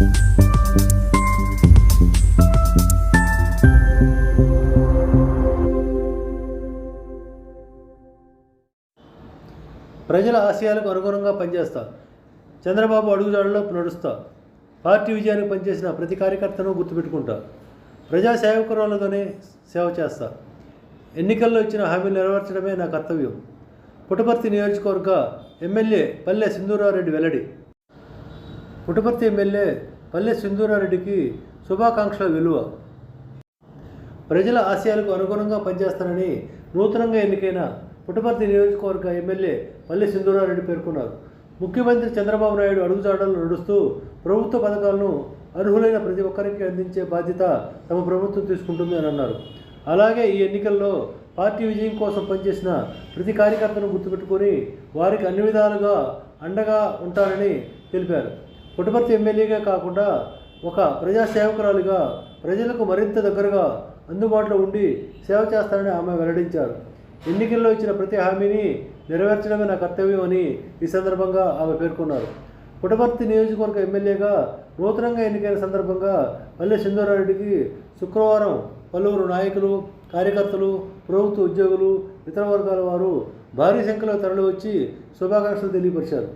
ప్రజల ఆశయాలకు అనుగుణంగా పనిచేస్తా. చంద్రబాబు అడుగుజాడలో నడుస్తా. పార్టీ విజయానికి పనిచేసిన ప్రతి కార్యకర్తను గుర్తుపెట్టుకుంటా. ప్రజా సేవకురాలుగానే సేవ చేస్తా. ఎన్నికల్లో ఇచ్చిన హామీలు నెరవేర్చడమే నా కర్తవ్యం. పుట్టపర్తి నియోజకవర్గ ఎమ్మెల్యే పల్లె సింధూరారెడ్డి వెల్లడి. పుట్టపర్తి ఎమ్మెల్యే పల్లె సింధూరారెడ్డికి శుభాకాంక్షల విలువ. ప్రజల ఆశయాలకు అనుగుణంగా పనిచేస్తానని నూతనంగా ఎన్నికైన పుట్టపర్తి నియోజకవర్గ ఎమ్మెల్యే పల్లె సింధూరారెడ్డి పేర్కొన్నారు. ముఖ్యమంత్రి చంద్రబాబు నాయుడు అడుగుజాడలు నడుస్తూ ప్రభుత్వ పథకాలను అర్హులైన ప్రతి ఒక్కరికి అందించే బాధ్యత తమ ప్రభుత్వం తీసుకుంటుంది అని అన్నారు. అలాగే ఈ ఎన్నికల్లో పార్టీ విజయం కోసం పనిచేసిన ప్రతి కార్యకర్తను గుర్తుపెట్టుకొని వారికి అన్ని విధాలుగా అండగా ఉంటారని తెలిపారు. పుట్టపర్తి ఎమ్మెల్యేగా కాకుండా ఒక ప్రజాసేవకురాలుగా ప్రజలకు మరింత దగ్గరగా అందుబాటులో ఉండి సేవ చేస్తానని ఆమె వెల్లడించారు. ఎన్నికల్లో ఇచ్చిన ప్రతి హామీని నెరవేర్చడమే నా కర్తవ్యం అని ఈ సందర్భంగా ఆమె పేర్కొన్నారు. పుటపర్తి నియోజకవర్గ ఎమ్మెల్యేగా నూతనంగా ఎన్నికైన సందర్భంగా పల్లె సింధూరారెడ్డికి శుక్రవారం పలువురు నాయకులు కార్యకర్తలు ప్రభుత్వ ఉద్యోగులు ఇతర వర్గాల వారు భారీ సంఖ్యలో తరలివచ్చి శుభాకాంక్షలు తెలియపరిచారు.